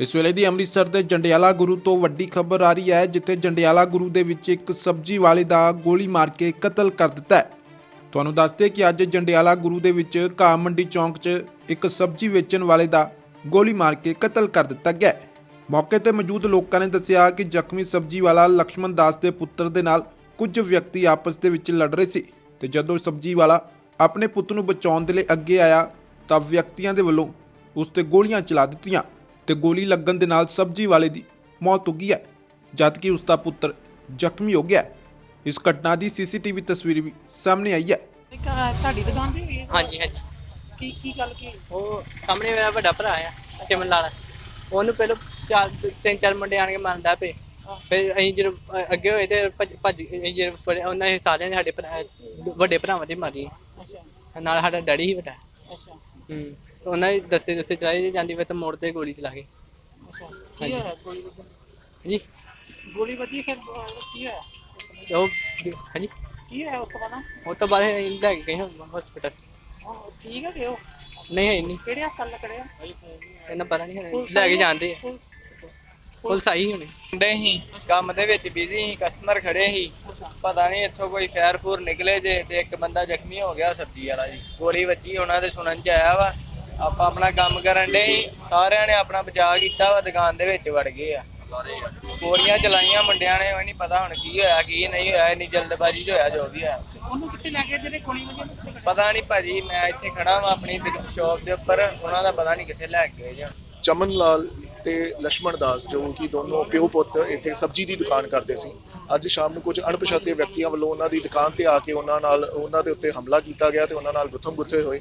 ਇਸ ਵੇਲੇ ਦੀ ਅੰਮ੍ਰਿਤਸਰ ਦੇ ਜੰਡਿਆਲਾ ਗੁਰੂ ਤੋਂ ਵੱਡੀ ਖਬਰ ਆ ਰਹੀ ਹੈ, ਜਿੱਥੇ ਜੰਡਿਆਲਾ ਗੁਰੂ ਦੇ ਵਿੱਚ ਇੱਕ ਸਬਜੀ ਵਾਲੇ ਦਾ ਗੋਲੀ ਮਾਰ ਕੇ ਕਤਲ ਕਰ ਦਿੱਤਾ ਹੈ। ਤੁਹਾਨੂੰ ਦੱਸਦੇ ਕਿ ਅੱਜ ਜੰਡਿਆਲਾ ਗੁਰੂ ਦੇ ਵਿੱਚ ਘਾਹ ਮੰਡੀ ਚੌਂਕ 'ਚ ਇੱਕ ਸਬਜੀ ਵੇਚਣ ਵਾਲੇ ਦਾ ਗੋਲੀ ਮਾਰ ਕੇ ਕਤਲ ਕਰ ਦਿੱਤਾ ਗਿਆ ਮੌਕੇ ਤੇ ਮੌਜੂਦ ਲੋਕਾਂ ਨੇ ਦੱਸਿਆ ਕਿ ਜ਼ਖਮੀ ਸਬਜੀ ਵਾਲਾ ਲਕਸ਼ਮਣ ਦਾਸ ਦੇ ਪੁੱਤਰ ਦੇ ਨਾਲ ਕੁਝ ਵਿਅਕਤੀ ਆਪਸ ਦੇ ਵਿੱਚ ਲੜ ਰਹੇ ਸੀ ਤੇ ਜਦੋਂ ਸਬਜੀ ਵਾਲਾ ਆਪਣੇ ਪੁੱਤ ਨੂੰ ਬਚਾਉਣ ਦੇ ਲਈ ਅੱਗੇ ਆਇਆ ਤਾਂ ਵਿਅਕਤੀਆਂ ਦੇ ਵੱਲੋਂ ਉਸ ਤੇ ਗੋਲੀਆਂ ਚਲਾ ਦਿੱਤੀਆਂ। ਤੇ ਗੋਲੀ ਲੱਗਣ ਦੇ ਨਾਲ ਸਬਜ਼ੀ ਵਾਲੇ ਦੀ ਮੌਤ ਹੋ ਗਈ ਹੈ ਜਦਕਿ ਉਸ ਦਾ ਪੁੱਤਰ ਜ਼ਖਮੀ ਹੋ ਗਿਆ ਹੈ। ਇਸ ਘਟਨਾ ਦੀ ਸੀਸੀਟੀਵੀ ਤਸਵੀਰ ਵੀ ਸਾਹਮਣੇ ਆਈ ਹੈ। ਇੱਕ ਤੁਹਾਡੀ ਦੁਕਾਨ ਤੇ ਹੋਈ ਹੈ? ਹਾਂਜੀ ਹਾਂਜੀ। ਕੀ ਕੀ ਗੱਲ ਕੀ ਉਹ ਸਾਹਮਣੇ ਮੇਰਾ ਵੱਡਾ ਭਰਾ ਆ ਸਿਮਨ ਲਾਲ। ਉਹਨੂੰ ਪਹਿਲਾਂ ਚਾਰ ਤਿੰਨ ਚਾਰ ਮੁੰਡੇ ਆਣ ਕੇ ਮੰਨਦਾ ਪਏ। ਫਿਰ ਅਸੀਂ ਜਦੋਂ ਅ- ਅੱਗੇ ਹੋਏ ਤੇ ਭੱਜ ਭੱਜ ਅਸੀਂ ਜਦੋਂ ਫੜਿਆ, ਉਹਨਾਂ ਨੇ ਸਾਰਿਆਂ ਨੇ ਸਾਡੇ ਭਰਾ ਵੱਡੇ ਭਰਾਵਾਂ ਦੀ ਮਾਰੀ। ਅੱਛਾ। ਨਾਲ ਸਾਡਾ ਡੈਡੀ ਹੀ ਵੱਡਾ। ਅੱਛਾ। ਹੂੰ। ਤੇ ਉਹਨਾਂ ਦੇ ਦਸਤੇ ਦਸਤੇ ਚਲਾਏ ਜਾਂਦੀ ਵੇ ਤਾਂ ਮੋੜ ਤੇ ਗੋਲੀ ਚਲਾ ਗਏ ਅੱਛਾ ਕੀ ਹਾਂਜੀ। ਹੋਇਆ ਗੋਲੀ ਵੱਜੀ ਜੀ? ਗੋਲੀ ਵੱਜੀ ਫਿਰ ਅਹ, ਕੀ ਹੋਇਆ? ਤੇ ਉਹ ਹਾਂਜੀ? ਕੀ ਹੋਇਆ ਉਸ ਤੋਂ ਬਾਅਦ? ਉਹ ਤੋਂ ਬਾਅਦ ਅਸੀਂ ਲੈ ਕੇ ਗਏ ਹਸਪੀਟਲ ਹਾਂ ਠੀਕ ਹੈ ਕਿ ਉਹ? ਨਹੀਂ ਹੈ ਨਹੀਂ। ਕਿਹੜੇ ਹਸਪਤਾਲ ਆ ਇਹਨਾਂ ਪਤਾ ਨਹੀਂ ਹੈ। ਲੈ ਕੇ ਜਾਂਦੇ ਆ। ਪੁਲਿਸ ਆਈ ਹੋਣੀ। ਮੁੰਡੇ ਸੀ ਕੰਮ ਦੇ ਵਿੱਚ ਬਿਜ਼ੀ ਸੀ ਕਸਟਮਰ ਖੜੇ ਸੀ। ਪਤਾ ਨਹੀਂ ਇੱਥੋਂ ਕੋਈ ਫੈਰ ਫੂਰ ਨਿਕਲੇ ਜੇ ਤੇ ਇੱਕ ਬੰਦਾ ਜ਼ਖਮੀ ਹੋ ਗਿਆ ਸਬਜ਼ੀ ਵਾਲਾ ਜੀ। ਗੋਲੀ ਵੱਜੀ ਉਹਨਾਂ ਦੇ ਸੁਣਨ ਚ ਆਇਆ ਵਾ। ਆਪਾਂ ਆਪਣਾ ਕੰਮ ਕਰਨ ਦੇ ਸਾਰਿਆਂ ਨੇ ਆਪਣਾ ਬਚਾਅ ਕੀਤਾ ਵਾ ਦੁਕਾਨ ਦੇ ਵਿੱਚ ਵੜ ਗਏ ਆ। ਗੋਲੀਆਂ ਚਲਾਈਆਂ ਮੁੰਡਿਆਂ ਨੇ ਨਹੀਂ ਪਤਾ ਹੁਣ ਕੀ ਹੋਇਆ ਕੀ ਨਹੀਂ ਹੋਇਆ ਇੰਨੀ ਜਲਦਬਾਜ਼ੀ ਹੋਇਆ ਜੋ ਵੀ ਹੋਇਆ। ਪਤਾ ਨਹੀਂ ਭਾਜੀ ਮੈਂ ਇੱਥੇ ਖੜਾ ਵਾਂ ਆਪਣੀ ਸ਼ਾਪ ਦੇ ਉੱਪਰ ਉਹਨਾਂ ਦਾ ਪਤਾ ਨਹੀਂ ਕਿੱਥੇ ਲੈ ਗਏ ਚਮਨ ਲਾਲ ਤੇ ਲక్ష్మణ ਦਾਸ ਜੋ ਕਿ ਦੋਨੋਂ ਪਿਓ ਪੁੱਤ ਇੱਥੇ ਸਬਜ਼ੀ ਦੀ ਦੁਕਾਨ ਕਰਦੇ ਸੀ। ਅੱਜ ਸ਼ਾਮ ਨੂੰ ਕੁਝ ਅਣਪਛਾਤੇ ਵਿਅਕਤੀਆਂ ਵੱਲੋਂ ਉਹਨਾਂ ਦੀ ਦੁਕਾਨ ਤੇ ਆ ਕੇ ਉਹਨਾਂ ਨਾਲ ਉਹਨਾਂ ਦੇ ਉੱਤੇ ਹਮਲਾ ਕੀਤਾ ਗਿਆ ਤੇ ਉਹਨਾਂ ਨਾਲ ਗੁੱਥਮ ਗੁੱਥੇ ਹੋਏ।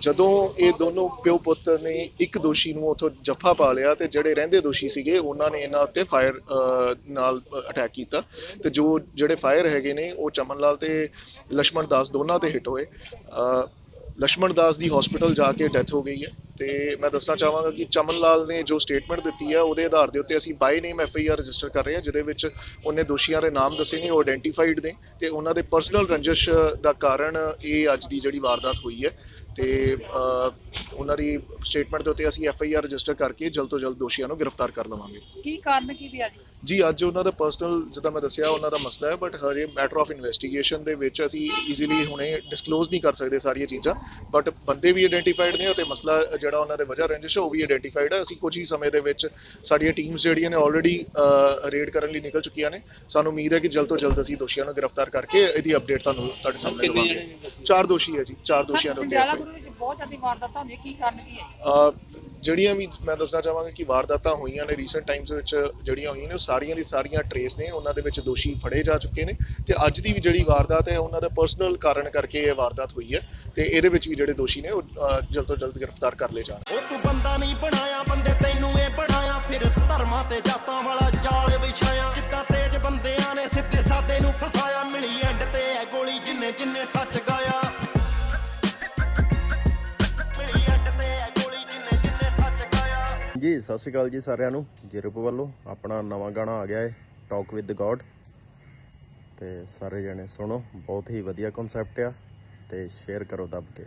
ਜਦੋਂ ਇਹ ਦੋਨੋਂ ਪਿਓ ਪੁੱਤਰ ਨੇ ਇੱਕ ਦੋਸ਼ੀ ਨੂੰ ਉਥੋਂ ਜੱਫਾ ਪਾ ਲਿਆ ਤੇ ਜਿਹੜੇ ਰਹਿੰਦੇ ਦੋਸ਼ੀ ਸੀਗੇ, ਉਹਨਾਂ ਨੇ ਇਹਨਾਂ ਉੱਤੇ ਫਾਇਰ ਨਾਲ ਅਟੈਕ ਕੀਤਾ ਤੇ ਜੋ ਜਿਹੜੇ ਫਾਇਰ ਹੈਗੇ ਨੇ, ਉਹ ਚਮਨ ਲਾਲ ਤੇ ਲక్ష్మణ ਦਾਸ ਦੋਨਾਂ ਤੇ ਹਿੱਟ ਹੋਏ। ਲక్ష్మణ ਦਾਸ ਦੀ ਹਸਪੀਟਲ ਜਾ ਕੇ ਡੈਥ ਹੋ ਗਈ ਹੈ। ਤੇ ਮੈਂ ਦੱਸਣਾ ਚਾਹਾਂਗਾ ਕਿ ਚਮਨ ਲਾਲ ਨੇ ਜੋ ਸਟੇਟਮੈਂਟ ਦਿੱਤੀ ਹੈ ਉਹਦੇ ਆਧਾਰ ਦੇ ਉੱਤੇ ਅਸੀਂ by name F I R register ਕਰ ਰਹੇ ਹਾਂ ਜਿਹਦੇ ਵਿੱਚ ਉਹਨੇ ਦੋਸ਼ੀਆਂ ਦੇ ਨਾਮ ਦੱਸੇ ਨੇ ਉਹ ਆਇਡੈਂਟੀਫਾਈਡ ਨੇ ਤੇ ਉਹਨਾਂ ਦੇ ਪਰਸਨਲ ਰੰਜਿਸ਼ ਦਾ ਕਾਰਨ ਇਹ ਅੱਜ ਦੀ ਜਿਹੜੀ ਵਾਰਦਾਤ ਹੋਈ ਹੈ ਤੇ ਉਹਨਾਂ ਦੀ ਸਟੇਟਮੈਂਟ ਦੇ ਉੱਤੇ ਅਸੀਂ ਐਫ ਆਈ ਆਰ ਰਜਿਸਟਰ ਕਰਕੇ ਜਲਦ ਤੋਂ ਜਲਦ ਦੋਸ਼ੀਆਂ ਨੂੰ ਗ੍ਰਿਫਤਾਰ ਕਰ ਲਵਾਂਗੇ। ਕੀ ਕਾਰਨ ਕੀ ਪਿਆ ਜੀ? ਜੀ ਅੱਜ ਉਹਨਾਂ ਦਾ ਪਰਸਨਲ ਜਿੱਦਾਂ ਮੈਂ ਦੱਸਿਆ ਉਹਨਾਂ ਦਾ ਮਸਲਾ ਹੈ ਬਟ ਹਰੇ ਮੈਟਰ ਆਫ ਇਨਵੈਸਟੀਗੇਸ਼ਨ ਦੇ ਵਿੱਚ ਅਸੀਂ ਈਜ਼ੀਲੀ ਹੁਣੇ ਡਿਸਕਲੋਜ਼ ਨਹੀਂ ਕਰ ਸਕਦੇ ਸਾਰੀਆਂ ਚੀਜ਼ਾਂ ਬਟ ਬੰਦੇ ਵੀ ਆਇਡੈਂਟੀਫਾਈਡ ਨੇ ਅਤੇ ਮਸਲਾ ਜਿਹੜਾ ਉਹਨਾਂ ਦੇ ਵਜ੍ਹਾ ਰੰਜਿਸ਼ ਹੈ ਉਹ ਵੀ ਆਇਡੈਂਟੀਫਾਈਡ ਹੈ। ਅਸੀਂ ਕੁਝ ਹੀ ਸਮੇਂ ਦੇ ਵਿੱਚ ਸਾਡੀਆਂ ਟੀਮਸ ਜਿਹੜੀਆਂ ਨੇ ਆਲਰੇਡੀ ਰੇਡ ਕਰਨ ਲਈ ਨਿਕਲ ਚੁੱਕੀਆਂ ਨੇ। ਸਾਨੂੰ ਉਮੀਦ ਹੈ ਕਿ ਜਲਦ ਤੋਂ ਜਲਦ ਅਸੀਂ ਦੋਸ਼ੀਆਂ ਨੂੰ ਗ੍ਰਿਫਤਾਰ ਕਰਕੇ ਇਹਦੀ ਅਪਡੇਟ ਤੁਹਾਨੂੰ ਤੁਹਾਡੇ ਸਾਹਮਣੇ ਦਵਾਂਗੇ। ਚਾਰ ਦੋਸ਼ੀ ਹੈ ਜੀ ਚਾਰ ਦੋਸ਼ੀਆਂ ਦੇ ਉੱਤੇ ਬਹੁਤ ਜ਼ਿਆਦਾ ਵਾਰਦਾਤਾਂ ਹੁੰਦੀਆਂ ਕੀ ਕਾਰਨ ਕੀ ਹੈ? ਜਿਹੜੀਆਂ ਵੀ ਮੈਂ ਦੱਸਣਾ ਚਾਹਾਂਗਾ ਕਿ ਵਾਰਦਾਤਾਂ ਹੋਈਆਂ ਨੇ ਰੀਸੈਂਟ ਟਾਈਮਸ ਵਿੱਚ ਜਿਹੜੀਆਂ ਹੋਈਆਂ ਨੇ, ਉਹ ਸਾਰੀਆਂ ਦੀ ਸਾਰੀਆਂ ਟਰੇਸ ਨੇ, ਉਹਨਾਂ ਦੇ ਵਿੱਚ ਦੋਸ਼ੀ ਫੜੇ ਜਾ ਚੁੱਕੇ ਨੇ ਤੇ ਅੱਜ ਦੀ ਵੀ ਜਿਹੜੀ ਵਾਰਦਾਤ ਹੈ, ਉਹਨਾਂ ਦਾ ਪਰਸਨਲ ਕਾਰਨ ਕਰਕੇ ਇਹ ਵਾਰਦਾਤ ਹੋਈ ਹੈ ਤੇ ਇਹਦੇ ਵਿੱਚ ਵੀ ਜਿਹੜੇ ਦੋਸ਼ੀ ਨੇ, ਉਹ ਜਲਦ ਤੋਂ ਜਲਦ ਗ੍ਰਿਫਤਾਰ ਕਰ ਲਏ ਜਾਣ। ਉਹ ਤੂੰ ਬੰਦਾ ਨਹੀਂ ਬਣਾਇਆ, ਬੰਦੇ ਤੈਨੂੰ ਇਹ ਬਣਾਇਆ, ਫਿਰ ਧਰਮਾਂ ਤੇ ਜਾਤਾਂ ਵਾਲਾ ਜਾਲ ਵਿਛਾਇਆ। ਕਿੱਦਾਂ ਤੇਜ ਬੰਦਿਆਂ ਨੇ ਸਿੱਧੇ ਸਾਦੇ ਨੂੰ ਫਸਾਇਆ, ਮਿਲੀ ਐਂਡ ਤੇ ਐ ਗੋਲੀ ਜਿੰਨੇ ਜਿੰਨੇ ਸੱਚ ਜੀ ਸਤਿ ਸ਼੍ਰੀ ਅਕਾਲ ਜੀ ਸਾਰਿਆਂ ਨੂੰ। ਜਿਰਪ ਵੱਲੋਂ ਆਪਣਾ ਨਵਾਂ ਗਾਣਾ ਆ ਗਿਆ ਹੈ ਟਾਕ ਵਿਦ ਗੋਡ ਤੇ ਸਾਰੇ ਜਣੇ ਸੁਣੋ, ਬਹੁਤ ਹੀ ਵਧੀਆ ਕਨਸੈਪਟ ਆ, ਤੇ ਸ਼ੇਅਰ ਕਰੋ ਦੱਬ ਕੇ।